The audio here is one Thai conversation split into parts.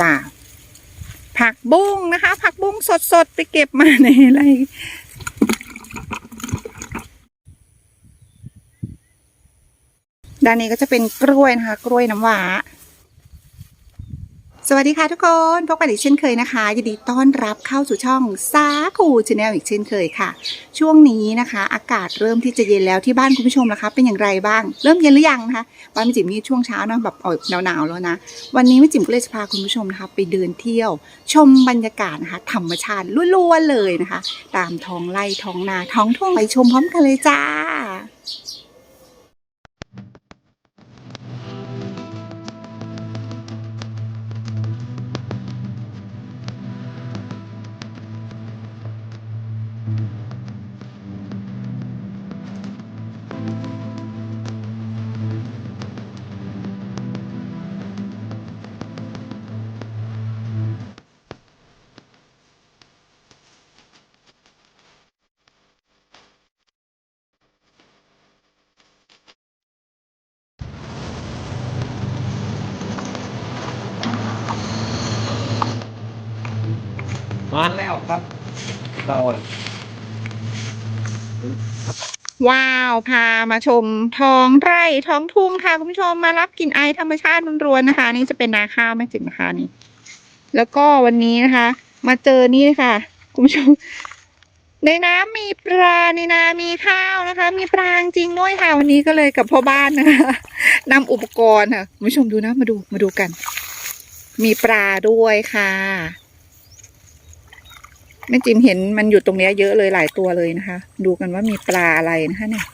ว้าผักบุ้งนะคะ ผักบุ้งสดๆ ไปเก็บมาในไรด้านนี้ก็จะเป็นกล้วยนะคะ กล้วยน้ำว้า วัสดีค่ะทุกคนพบกันอีกเช่นเคยนะคะยินดีต้อนรับเข้าสู่ช่องซาคูชาแนลอีกเช่นเคยค่ะ ช่วงนี้นะคะ อากาศเริ่มที่จะเย็นแล้วที่บ้านคุณผู้ชมนะคะ เป็นอย่างไรบ้าง เริ่มเย็นหรือยังนะคะบ้านม่จิ๋มนี่ช่วงเช้านะแบบออกหนาวๆแล้วนะ วันนี้ม่จิ๋มก็เลยจะพาคุณผู้ชมนะคะ ไปเดินเที่ยว ชมบรรยากาศนะคะธรรมชาติล้วนๆเลยนะคะ ตามท้องไร่ท้องนาท้องทุ่งไปชมพร้อมกันเลยจ้า มาแล้วครับตอนว้าวพามาชมท้องไร่ท้องทุ่งค่ะคุณผู้ชมมารับกลิ่นไอธรรมชาติรวนๆนะคะ นี่จะเป็นนาข้าวแม่จิ๋มนะคะนี่ แล้วก็วันนี้นะคะ มาเจอนี่ค่ะคุณผู้ชมในน้ำมีปลาในนามีข้าวนะคะ มีปลาจริงด้วยค่ะวันนี้ก็เลยกับพ่อบ้านนะคะนำอุปกรณ์ค่ะคุณผู้ชมดูนะมาดูมาดูกัน มีปลาด้วยค่ะ ม่จิมเห็นมันอยู่ตรงเนี้ยเยอะเลยหลายตัวเลยนะคะ ดูกันว่ามีปลาอะไรนะคะเนี่ย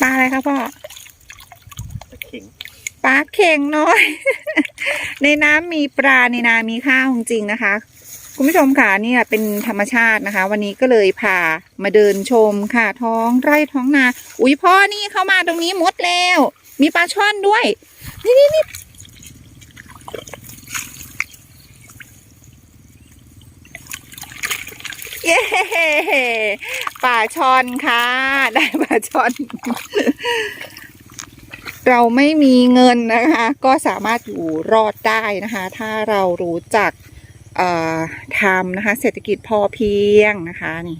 ปลาอะไรคะพ่อเข่งปลาเข่งน้อย ในน้ำมีปลาในนามีข้าวจริงๆนะคะ คุณผู้ชมค่ะเนี่ยเป็นธรรมชาตินะคะ วันนี้ก็เลยพามาเดินชมค่ะ ท้องไร่ท้องนา อุ้ยพ่อนี่เข้ามาตรงนี้หมดแล้ว มีปลาช่อนด้วย นี่นี่นี่ เย้ป่าช่อนค่ะ ได้ป่าช่อน เราไม่มีเงินนะคะ ก็สามารถอยู่รอดได้นะคะ ถ้าเรารู้จักทำนะคะ เศรษฐกิจพอเพียงนะคะนี่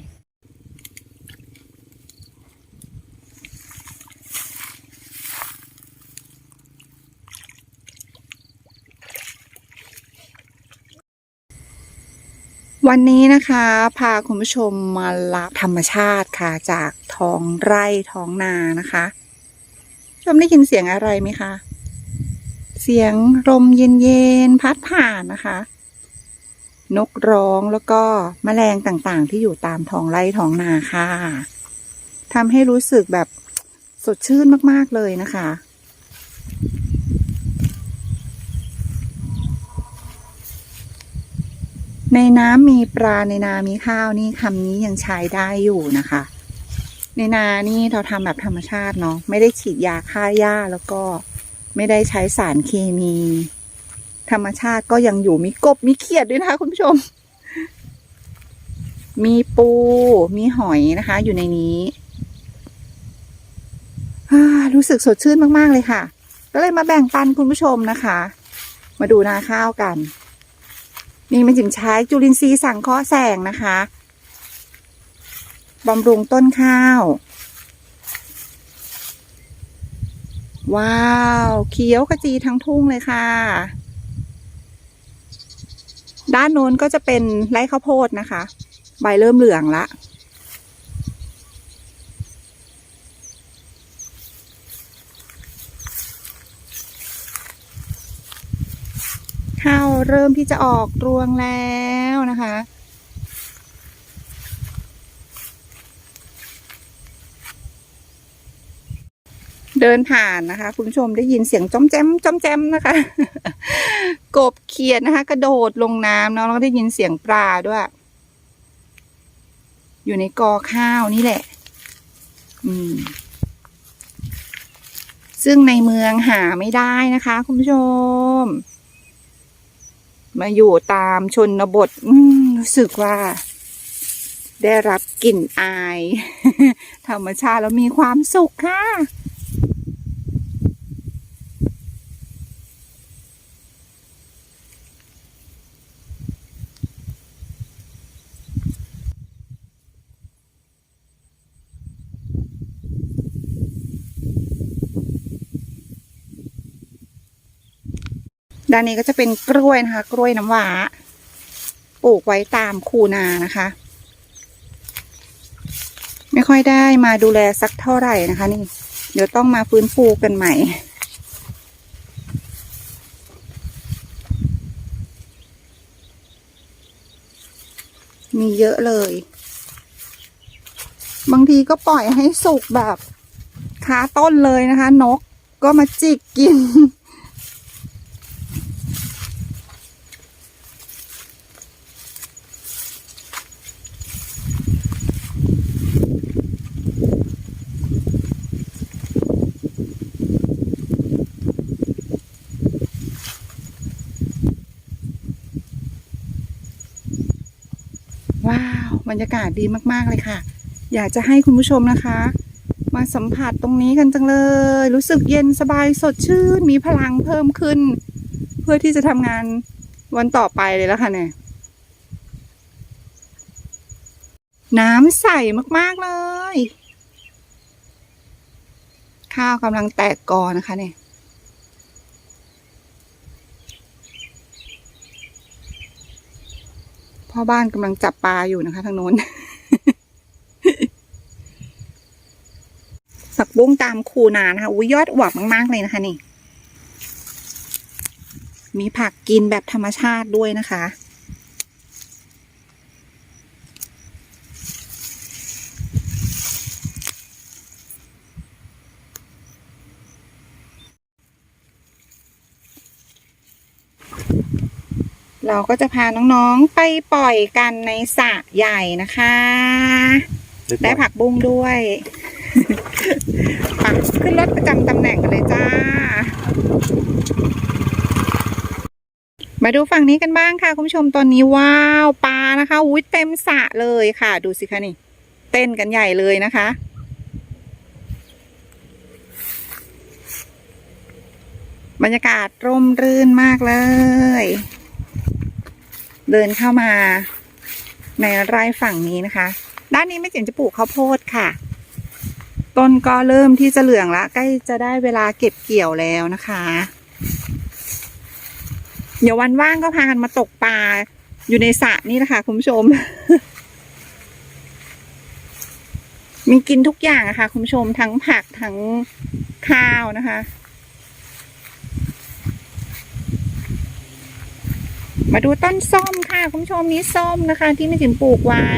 วันนี้นะคะพาคุณผู้ชมมารับธรรมชาติค่ะ จากท้องไร่ท้องนานะคะชมได้ยินเสียงอะไรไหมคะ เสียงลมเย็นๆพัดผ่านนะคะ นกร้องแล้วก็แมลงต่างๆ ที่อยู่ตามท้องไร่ท้องนาค่ะทำให้รู้สึกแบบสดชื่นมากๆเลยนะคะ ในน้ำมีปลาในนามีข้าวนี่คำนี้ยังใช้ได้อยู่นะคะ ในนานี่เราทำแบบธรรมชาติเนาะไม่ได้ฉีดยาฆ่าหญ้าแล้วก็ไม่ได้ใช้สารเคมี ธรรมชาติก็ยังอยู่มีกบมีเขียดด้วยนะคะคุณผู้ชม มีปูมีหอยนะคะ อยู่ในนี้อ่ารู้สึกสดชื่นมาก ๆ เลยค่ะ ก็เลยมาแบ่งปันคุณผู้ชมนะคะ มาดูนาข้าวกัน นี่มันถึงใช้จุลินทรีย์สังเคราะห์แสงนะคะบำรุงต้นข้าว ว้าว เขียวกะจีทั้งทุ่งเลยค่ะ ด้านโน้นก็จะเป็นไร่ข้าวโพดนะคะ ใบเริ่มเหลืองละ ข้าวเริ่มที่จะออกรวงแล้วนะคะ เดินผ่านนะคะ คุณผู้ชมได้ยินเสียงจ้อมแจมจ้อมแจมนะคะ กบเขียดนะคะ กระโดดลงน้ำเนาะแล้วก็ได้ยินเสียงปลาด้วย อยู่ในกอข้าวนี่แหละ อืมซึ่งในเมืองหาไม่ได้นะคะ คุณผู้ชม มาอยู่ตามชนบทรู้สึกว่า ได้รับกลิ่นอาย ธรรมชาติแล้วมีความสุขค่ะ ด้านนี้ก็จะเป็นกล้วยนะคะ กล้วยน้ำว้าปลูกไว้ตามคูนานะคะ ไม่ค่อยได้มาดูแลสักเท่าไหร่นะคะ นี่ เดี๋ยวต้องมาฟื้นฟูกันใหม่ มีเยอะเลย บางทีก็ปล่อยให้สุกแบบคาต้นเลยนะคะ นกก็มาจิกกิน ว้าวบรรยากาศดีมากๆเลยค่ะ อยากจะให้คุณผู้ชมนะคะ มาสัมผัสตรงนี้กันจังเลย รู้สึกเย็นสบายสดชื่น มีพลังเพิ่มขึ้น เพื่อที่จะทำงานวันต่อไปเลยแล้วค่ะเนี่ยน้ำใสมากๆเลย ข้าวกำลังแตกกอนะคะเนี่ย พ่อบ้านกำลังจับปลาอยู่นะคะ ทางโน้น ผักบุ้งตามคูนานะคะอุ้ยยอดอวบมาก ๆ เลยนะคะนี่ มีผักกินแบบธรรมชาติด้วยนะคะ เราก็จะพาน้องๆไปปล่อยกันในสระใหญ่นะคะ ได้ผักบุ้งด้วยปักขึ้นรถประจำตำแหน่งกันเลยจ้า มาดูฝั่งนี้กันบ้างค่ะ คุณผู้ชมตอนนี้ว้าวปลานะคะอุ้ยเต็มสระเลยค่ะ ดูสิคะนี่ เต้นกันใหญ่เลยนะคะบรรยากาศร่มรื่นมากเลย เดินเข้ามาในไร่ฝั่งนี้นะคะ ด้านนี้ไม่เจ๋งจะปลูกข้าวโพดค่ะ ต้นก็เริ่มที่จะเหลืองละใกล้จะได้เวลาเก็บเกี่ยวแล้วนะคะ เดี๋ยววันว่างก็พากันมาตกปลาอยู่ในสระนี่นะคะคุณผู้ชม มีกินทุกอย่างอะคะคุณผู้ชมทั้งผักทั้งข้าวนะคะ มาดูต้นส้มค่ะ คุณผู้ชมนี้ส้มนะคะ ที่แม่จิ๋มปลูกไว้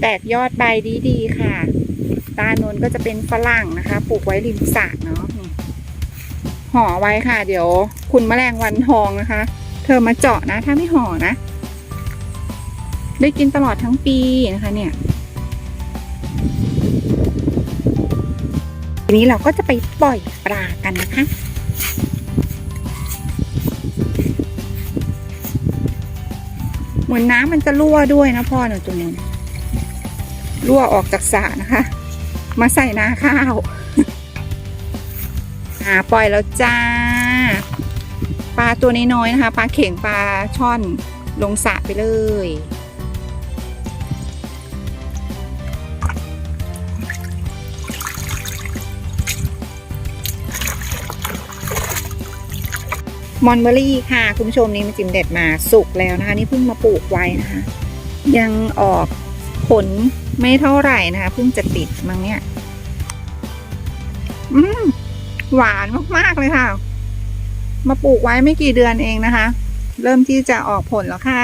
แตกยอดใบดีๆค่ะ ตาโนนก็จะเป็นฝรั่งนะคะ ปลูกไว้ริมสระเนาะห่อไว้ค่ะ เดี๋ยว คุณแมลงวันทองนะคะ เธอมาเจาะนะ ถ้าไม่ห่อนะ ได้กินตลอดทั้งปีนะคะ เนี่ยทีนี้เราก็จะไปปล่อยปลากันนะคะ เหมือนน้ำมันจะรั่วด้วยนะพ่อหนูตัวนี้รั่วออกจากสระนะคะ มาใส่นาข้าวอ่าปล่อยแล้วจ้า ปลาตัวน้อยๆนะคะ ปลาเข่งปลาช่อนลงสระไปเลย มอนเบอรี่ค่ะคุณผู้ชมนี่มันจิมเด็ดมาสุกแล้วนะคะ นี่เพิ่งมาปลูกไว้นะคะ ยังออกผลไม่เท่าไหร่นะคะเพิ่งจะติดมั้งเนี่ย อืมหวานมากๆเลยค่ะ มาปลูกไว้ไม่กี่เดือนเองนะคะ เริ่มที่จะออกผลแล้วค่ะ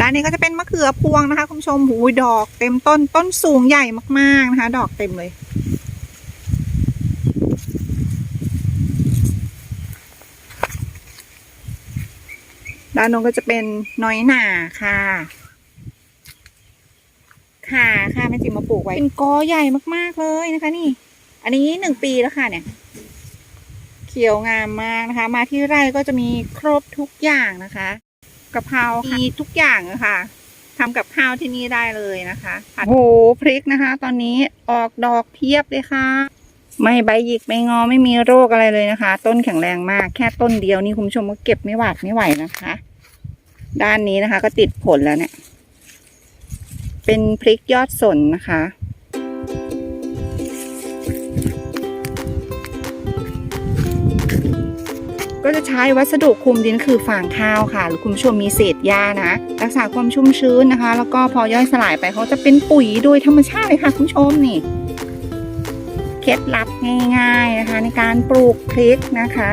ด้านนี้ก็จะเป็นมะเขือพวงนะคะ คุณผู้ชมหูยดอกเต็มต้นต้นสูงใหญ่มาก ๆนะคะ ดอกเต็มเลย ด้านโน้นก็จะเป็นน้อยหนาค่ะ ค่ะค่ะแม่จิมมาปลูกไว้ เป็นกอใหญ่มากๆเลยนะคะ นี่ อันนี้หนึ่งปีแล้วค่ะเนี่ย เขียวงามมากนะคะ มาที่ไร่ก็จะมีครบทุกอย่างนะคะกะเพรามีทุกอย่างเลยค่ะทำกับข้าวที่นี่ได้เลยนะคะโอ้โหพริกนะคะ ตอนนี้ออกดอกเพียบเลยค่ะ ไม่ใบหยิกไม่งอไม่มีโรคอะไรเลยนะคะ ต้นแข็งแรงมาก แค่ต้นเดียวนี่คุณผู้ชมก็เก็บไม่หวาดไม่ไหวนะคะ ด้านนี้นะคะ ก็ติดผลแล้วเนี่ย เป็นพริกยอดสนนะคะ ก็จะใช้วัสดุคลุมดินคือฟางข้าวค่ะ หรือคุณผู้ชมมีเศษหญ้านะ รักษาความชุ่มชื้นนะคะ แล้วก็พอย่อยสลายไปเขาจะเป็นปุ๋ยโดยธรรมชาติเลยค่ะคุณผู้ชมนี่เคล็ดลับง่าย ๆนะคะ ในการปลูกพริกนะคะ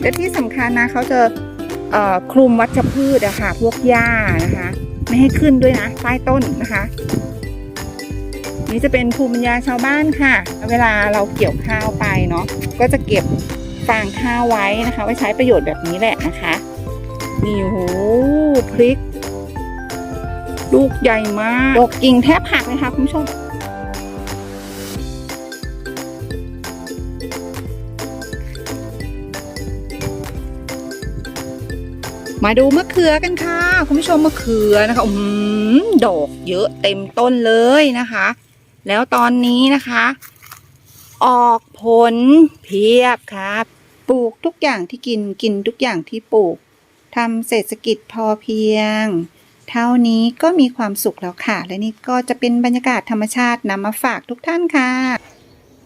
และที่สำคัญนะเขาจะ คลุมวัชพืชอะค่ะ พวกหญ้านะคะ ไม่ให้ขึ้นด้วยนะใต้ต้นนะคะ นี่จะเป็นภูมิปัญญาชาวบ้านค่ะ เวลาเราเกี่ยวข้าวไปเนาะก็จะเก็บฟางข้าวไว้นะคะ ไว้ใช้ประโยชน์แบบนี้แหละนะคะนี่โอ้โหพริก ลูกใหญ่มากดกกิ่งแทบหักเลยค่ะคุณผู้ชม มาดูมะเขือกันค่ะ คุณผู้ชมมะเขือนะคะอืมดอกเยอะเต็มต้นเลยนะคะ แล้วตอนนี้นะคะ ออกผลเพียบครับปลูกทุกอย่างที่กินกินทุกอย่างที่ปลูกทำเศรษฐกิจพอเพียง เท่านี้ก็มีความสุขแล้วค่ะ และนี่ก็จะเป็นบรรยากาศธรรมชาตินำมาฝากทุกท่านค่ะ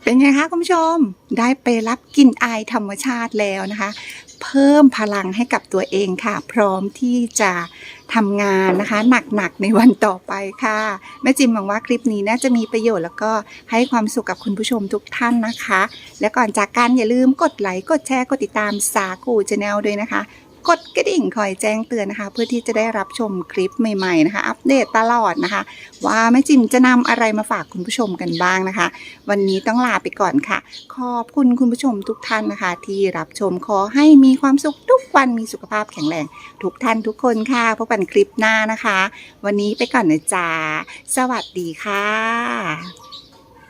เป็นไงคะคุณผู้ชม ได้ไปรับกลินอายธรรมชาติแล้วนะคะ เพิ่มพลังให้กับตัวเองค่ะ พร้อมที่จะทำงานนะคะ หนักๆในวันต่อไปค่ะ แม่จิมหวังว่าคลิปนี้น่าจะมีประโยชน์แล้วก็ให้ความสุขกับคุณผู้ชมทุกท่านนะคะ และก่อนจากกันอย่าลืมกดไลค์กดแชร์กดติดตามสาคูชาแนลด้วยนะคะ กดกระดิ่งคอยแจ้งเตือนนะคะ เพื่อที่จะได้รับชมคลิปใหม่ๆนะคะ อัปเดตตลอดนะคะ ว่าแม่จิมจะนำอะไรมาฝากคุณผู้ชมกันบ้างนะคะ วันนี้ต้องลาไปก่อนค่ะ ขอบคุณคุณผู้ชมทุกท่านนะคะ ที่รับชมขอให้มีความสุขทุกวันมีสุขภาพแข็งแรงทุกท่านทุกคนค่ะพบกันคลิปหน้านะคะ วันนี้ไปก่อนนะจ๊ะสวัสดีค่ะ